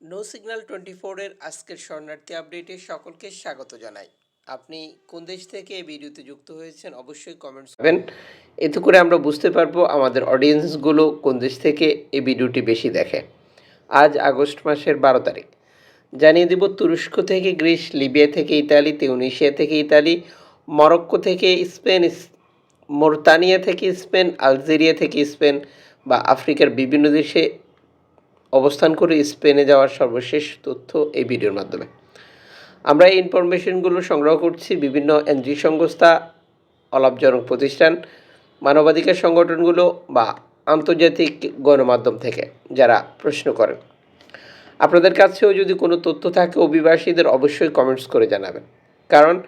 No signal twenty ফোরের আজকের শরণার্থী আপডেটে সকলকে স্বাগত জানাই। আপনি কোন দেশ থেকে এই ভিডিওতে যুক্ত হয়েছেন অবশ্যই কমেন্টস করবেন। এতে করে আমরা বুঝতে পারব আমাদের অডিয়েন্সগুলো কোন দেশ থেকে এই ভিডিওটি বেশি দেখে। আজ আগস্ট মাসের বারো তারিখ। জানিয়ে দেব তুরস্ক থেকে গ্রিস, লিবিয়া থেকে ইতালি তিউনিশিয়া থেকে ইতালি, মরক্কো থেকে স্পেন মোরতানিয়া থেকে স্পেন, আলজেরিয়া থেকে স্পেন বা আফ্রিকার বিভিন্ন দেশে অবস্থান করে স্পেনে যাওয়ার সর্বশেষ তথ্য এই ভিডিওর মাধ্যমে। আমরা এই ইনফরমেশনগুলো সংগ্রহ করছি বিভিন্ন এনজি সংস্থা, অলাভজনক প্রতিষ্ঠান, মানবাধিকার সংগঠনগুলো বা আন্তর্জাতিক গণমাধ্যম থেকে যারা প্রশ্ন করেন। আপনাদের কাছেও যদি কোনো তথ্য থাকে, অভিবাসীদের অবশ্যই কমেন্টস করে জানাবেন। কারণ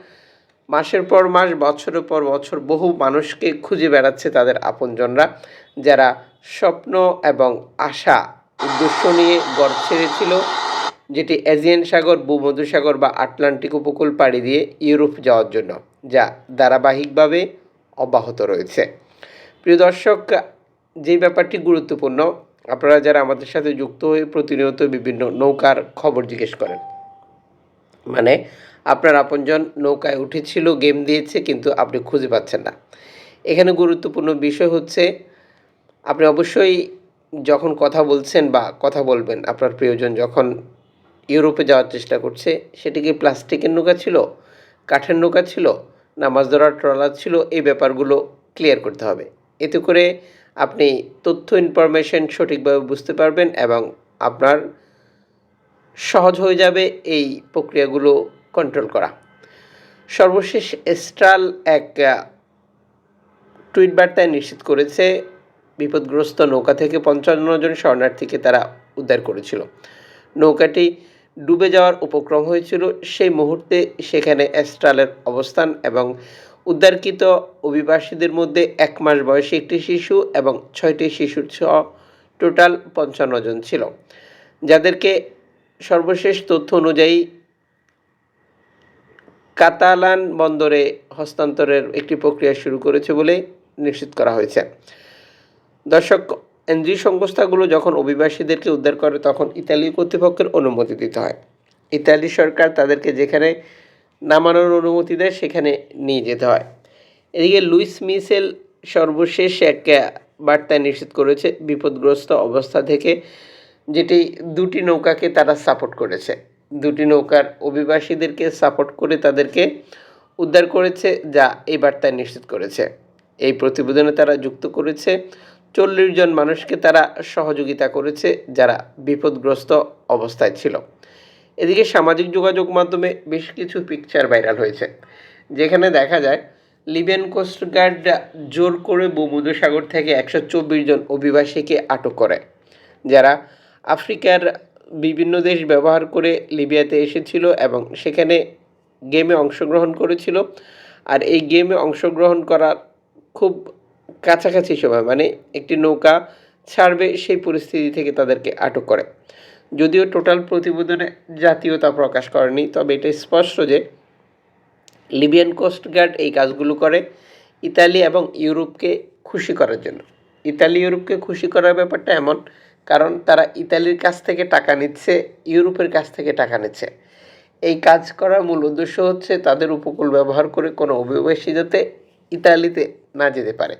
মাসের পর মাস, বছরের পর বছর বহু মানুষকে খুঁজে বেড়াচ্ছে তাদের আপনজনরা, যারা স্বপ্ন এবং আশা উদ্দেশ্য নিয়ে গড় ছেড়েছিল, যেটি এজিয়ান সাগর ভূমধ্যসাগর বা আটলান্টিক উপকূল পাড়ি দিয়ে ইউরোপ যাওয়ার জন্য, যা ধারাবাহিকভাবে অব্যাহত রয়েছে। প্রিয় দর্শক, যে ব্যাপারটি গুরুত্বপূর্ণ, আপনারা যারা আমাদের সাথে যুক্ত হয়ে প্রতিনিয়ত বিভিন্ন নৌকার খবর জিজ্ঞেস করেন মানে আপনার আপনজন নৌকায় উঠেছিল, গেম দিয়েছে, কিন্তু আপনি খুঁজে পাচ্ছেন না। এখানে গুরুত্বপূর্ণ বিষয় হচ্ছে, আপনি অবশ্যই যখন কথা বলছেন বা কথা বলবেন আপনার প্রিয়জন যখন ইউরোপে যাওয়ার চেষ্টা করছে, সেটি কি প্লাস্টিকের নৌকা ছিল? কাঠের নৌকা ছিল? না মাছ ধরার ট্রলার ছিল? এই ব্যাপারগুলো ক্লিয়ার করতে হবে। এতে করে আপনি তথ্য ইনফরমেশন সঠিকভাবে বুঝতে পারবেন এবং আপনার সহজ হয়ে যাবে এই প্রক্রিয়াগুলো কন্ট্রোল করা। সর্বশেষ এস্ট্রাল এক টুইট বার্তায় নিশ্চিত করেছে বিপদগ্রস্ত নৌকা থেকে পঞ্চান্ন জন শরণার্থীকে তারা উদ্ধার করেছিল। নৌকাটি ডুবে যাওয়ার উপক্রম হয়েছিল। সেই মুহূর্তে সেখানে এস্ট্রালের অবস্থান এবং উদ্ধারকৃত অভিবাসীদের মধ্যে এক মাস বয়সী একটি শিশু এবং ছয়টি শিশুর ছ টোটাল পঞ্চান্ন জন ছিল। যাদেরকে সর্বশেষ তথ্য অনুযায়ী কাতালান বন্দরে হস্তান্তরের একটি প্রক্রিয়া শুরু করেছে বলে নিশ্চিত করা হয়েছে। দর্শক, এনজি সংস্থাগুলো যখন অভিবাসীদেরকে উদ্ধার করে, তখন ইতালি কর্তৃপক্ষের অনুমতি দিতে হয়। ইতালি সরকার তাদেরকে যেখানে নামানোর অনুমতি দেয়, সেখানে নিয়ে যেতে হয়। এদিকে লুইস মিসেল সর্বশেষ এক বার্তায় নিশ্চিত করেছে, বিপদগ্রস্ত অবস্থা থেকে যেটি দুটি নৌকাকে তারা সাপোর্ট করেছে। দুটি নৌকার অভিবাসীদেরকে সাপোর্ট করে তাদেরকে উদ্ধার করেছে, যা এই বার্তায় নিশ্চিত করেছে। এই প্রতিবেদনে তারা যুক্ত করেছে চল্লিশ জন মানুষকে তারা সহযোগিতা করেছে যারা বিপদগ্রস্ত অবস্থায় ছিল। এদিকে সামাজিক যোগাযোগ মাধ্যমে বেশ কিছু পিকচার ভাইরাল হয়েছে। যেখানে দেখা যায় লিবিয়ান কোস্টগার্ড জোর করে ভূমধ্যসাগর থেকে একশো চব্বিশ জন অভিবাসীকে আটক করে। যারা আফ্রিকার বিভিন্ন দেশ ব্যবহার করে লিবিয়াতে এসেছিল এবং সেখানে গেমে অংশগ্রহণ করেছিল। আর এই গেমে অংশগ্রহণ করার খুব কাছাকাছি সময় মানে একটি নৌকা ছাড়বে সেই পরিস্থিতি থেকে তাদেরকে আটক করে। যদিও টোটাল প্রতিবেদনে জাতীয়তা প্রকাশ করেনি, তবে এটা স্পষ্ট যে লিবিয়ান কোস্টগার্ড এই কাজগুলো করে ইতালি এবং ইউরোপকে খুশি করার জন্য। ইতালি, ইউরোপকে খুশি করার ব্যাপারটা এমন, কারণ তারা ইতালির কাছ থেকে টাকা নিচ্ছে, ইউরোপের কাছ থেকে টাকা নিচ্ছে। এই কাজ করার মূল উদ্দেশ্য হচ্ছে তাদের উপকূল ব্যবহার করে কোনো অভিবাসী যাতে ইতালিতে না যেতে পারে।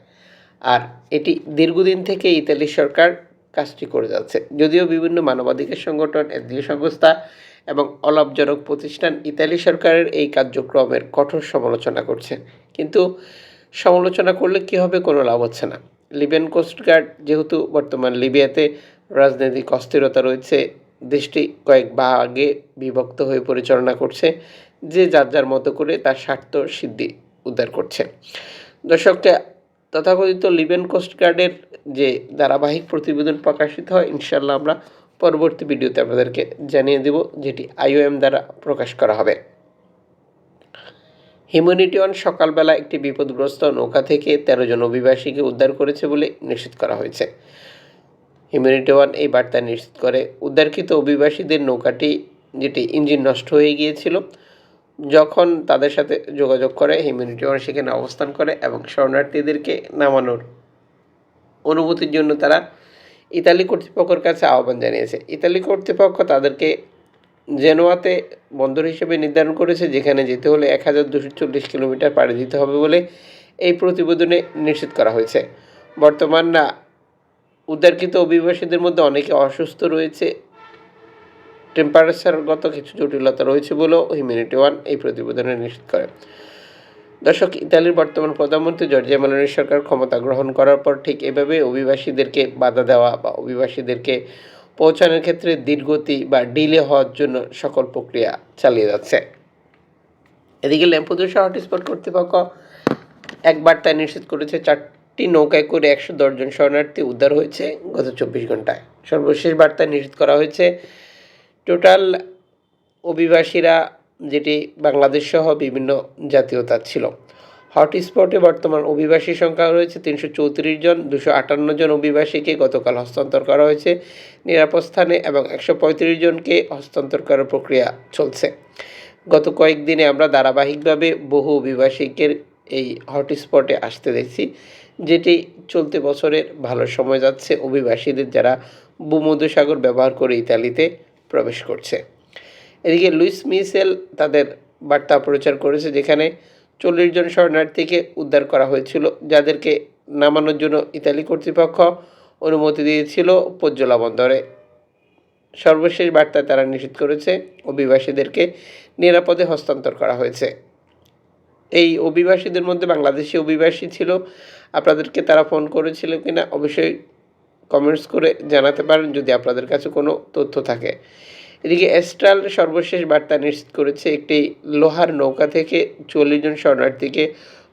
আর এটি দীর্ঘদিন থেকে ইতালি সরকার কাজটি করে যাচ্ছে। যদিও বিভিন্ন মানবাধিকার সংগঠন এনজিও সংস্থা এবং অলাভজনক প্রতিষ্ঠান ইতালি সরকারের এই কার্যক্রমের কঠোর সমালোচনা করছে। কিন্তু সমালোচনা করলে কী হবে কোনো লাভ হচ্ছে না। লিবিয়ান কোস্টগার্ড যেহেতু বর্তমান লিবিয়াতে রাজনৈতিক অস্থিরতা রয়েছে, দেশটি কয়েক ভাগে বিভক্ত হয়ে পরিচালনা করছে, যে যার যার মতো করে তার স্বার্থ সিদ্ধি উদ্ধার করছে। দর্শকটা তথাকথিত লিবিয়ান কোস্টগার্ডের যে ধারাবাহিক প্রতিবেদন প্রকাশিত হয় ইনশাল্লাহ আমরা পরবর্তী ভিডিওতে আপনাদেরকে জানিয়ে দেব যেটি আইওএম দ্বারা প্রকাশ করা হবে। হিউম্যানিটি ওয়ান সকালবেলা একটি বিপদগ্রস্ত নৌকা থেকে তেরো জন অভিবাসীকে উদ্ধার করেছে বলে নিশ্চিত করা হয়েছে। হিউম্যানিটি ওয়ান এই বার্তা নিশ্চিত করে, উদ্ধারকৃত অভিবাসীদের নৌকাটি, যেটি ইঞ্জিন নষ্ট হয়ে গিয়েছিল যখন তাদের সাথে যোগাযোগ করে হিউম্যানিটি ওয়ান সেখানে অবস্থান করে এবং শরণার্থীদেরকে নামানোর অনুভূতির জন্য তারা ইতালি কর্তৃপক্ষের কাছে আহ্বান জানিয়েছে। ইতালি কর্তৃপক্ষ তাদেরকে জেনোয়াতে বন্দর হিসেবে নির্ধারণ করেছে, যেখানে যেতে হলে এক হাজার দুশো চল্লিশ কিলোমিটার পাড়ি দিতে হবে বলে এই প্রতিবেদনে নিশ্চিত করা হয়েছে। বর্তমান না, উদ্ধারকৃত অভিবাসীদের মধ্যে অনেকে অসুস্থ রয়েছে টেম্পারেচারগত কিছু জটিলতা রয়েছে বলেও হিউম্যানিটি ওয়ান এই প্রতিবেদনে নিশ্চিত করে। দর্শক, ইতালির বর্তমান প্রধানমন্ত্রী জর্জিয়া মেলোনির সরকার ক্ষমতা গ্রহণ করার পর ঠিক এভাবে অভিবাসীদেরকে বাধা দেওয়া বা অভিবাসীদেরকে পৌঁছানোর ক্ষেত্রে ধীরগতি বা ডিলে হওয়ার জন্য সকল প্রক্রিয়া চালিয়ে যাচ্ছে। এদিকে ল্যাম্পুদুসা হটস্পট কর্তৃপক্ষ এক বার্তায় নিশ্চিত করেছে, চারটি নৌকায় করে একশো দশজন শরণার্থী উদ্ধার হয়েছে গত চব্বিশ ঘন্টায় সর্বশেষ বার্তায় নিশ্চিত করা হয়েছে টোটাল অভিবাসীরা যেটি বাংলাদেশ সহ বিভিন্ন জাতীয়তার ছিল। হটস্পটে বর্তমান অভিবাসী সংখ্যা রয়েছে তিনশো চৌত্রিশ জন, দুশো আটান্ন জন অভিবাসীকে গতকাল হস্তান্তর করা হয়েছে। নিরাপদ স্থানে এবং একশো পঁয়ত্রিশ জনকে হস্তান্তর করার প্রক্রিয়া চলছে। গত কয়েকদিনে আমরা ধারাবাহিকভাবে বহু অভিবাসীকের এই হটস্পটে আসতে দেখছি, যেটি চলতি বছরের ভালো সময় যাচ্ছে। অভিবাসীদের যারা ভূমধ্যসাগর ব্যবহার করে ইতালিতে প্রবেশ করছে। এদিকে লুইস মিসেল তাদের বার্তা প্রচার করেছে যেখানে চল্লিশ জন শরণার্থীকে উদ্ধার করা হয়েছিল, যাদেরকে নামানোর জন্য ইতালি কর্তৃপক্ষ অনুমতি দিয়েছিল পজ্জলা বন্দরে। সর্বশেষ বার্তায় তারা নিষেধ করেছে, অভিবাসীদেরকে নিরাপদে হস্তান্তর করা হয়েছে। এই অভিবাসীদের মধ্যে বাংলাদেশি অভিবাসী ছিল। আপনাদেরকে তারা ফোন করেছিল কিনা? অবশ্যই কমেন্টস করে জানাতে পারেন যদি আপনাদের কাছে কোনো তথ্য থাকে। এদিকে এস্ট্রাল সর্বশেষ বার্তা নিশ্চিত করেছে, একটি লোহার নৌকা থেকে চল্লিশ জন শরণার্থীকে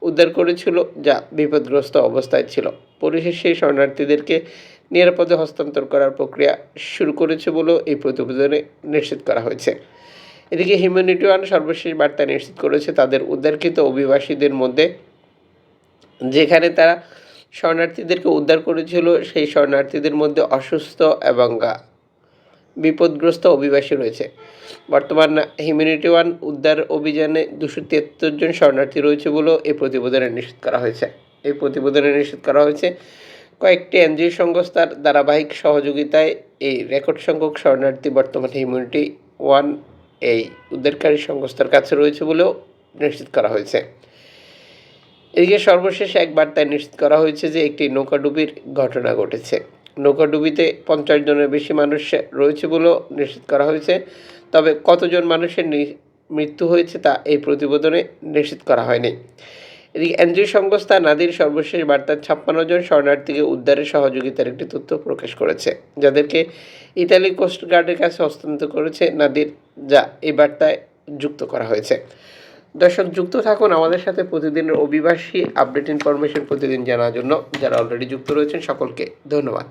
উদ্ধার করেছিল যা বিপদগ্রস্ত অবস্থায় ছিল। পরিশেষে সেই শরণার্থীদেরকে নিরাপদে হস্তান্তর করার প্রক্রিয়া শুরু করেছে বলেও এই প্রতিবেদনে নিশ্চিত করা হয়েছে। এদিকে হিউম্যানিটি ওয়ান সর্বশেষ বার্তা নিশ্চিত করেছে, তাদের উদ্ধারকৃত অভিবাসীদের মধ্যে যেখানে তারা শরণার্থীদেরকে উদ্ধার করেছিল সেই শরণার্থীদের মধ্যে অসুস্থ এবং বিপদগ্রস্ত অভিবাসী রয়েছে। বর্তমান হিউম্যানিটি ওয়ান উদ্ধার অভিযানে দুশো তিয়াত্তর জন শরণার্থী রয়েছে বলেও এই প্রতিবেদনে নিশ্চিত করা হয়েছে। এই প্রতিবেদনে নিশ্চিত করা হয়েছে, কয়েকটি এনজিও সংস্থার ধারাবাহিক সহযোগিতায় এই রেকর্ড সংখ্যক শরণার্থী বর্তমান হিউম্যানিটি ওয়ান এই উদ্ধারকারী সংস্থার কাছে রয়েছে বলেও নিশ্চিত করা হয়েছে। এদিকে সর্বশেষ এক বার্তায় নিশ্চিত করা হয়েছে যে একটি নৌকাডুবির ঘটনা ঘটেছে। নৌকাডুবিতে পঞ্চাশ জনের বেশি মানুষ রয়েছে বলেও নিশ্চিত করা হয়েছে। তবে কতজন মানুষের মৃত্যু হয়েছে তা এই প্রতিবেদনে নিশ্চিত করা হয়নি। এদিকে এনজিও সংস্থা নাদির সর্বশেষ বার্তায় ছাপ্পান্ন জন শরণার্থীকে উদ্ধারের সহযোগিতার একটি তথ্য প্রকাশ করেছে। যাদেরকে ইতালি কোস্ট গার্ডের কাছে হস্তান্তর করেছে নাদির, যা এই বার্তায় যুক্ত করা হয়েছে। দর্শক, যুক্ত থাকুন আমাদের সাথে প্রতিদিনের অভিবাসী আপডেট ইনফরমেশন প্রতিদিন জানার জন্য। যারা অলরেডি যুক্ত রয়েছেন, সকলকে ধন্যবাদ।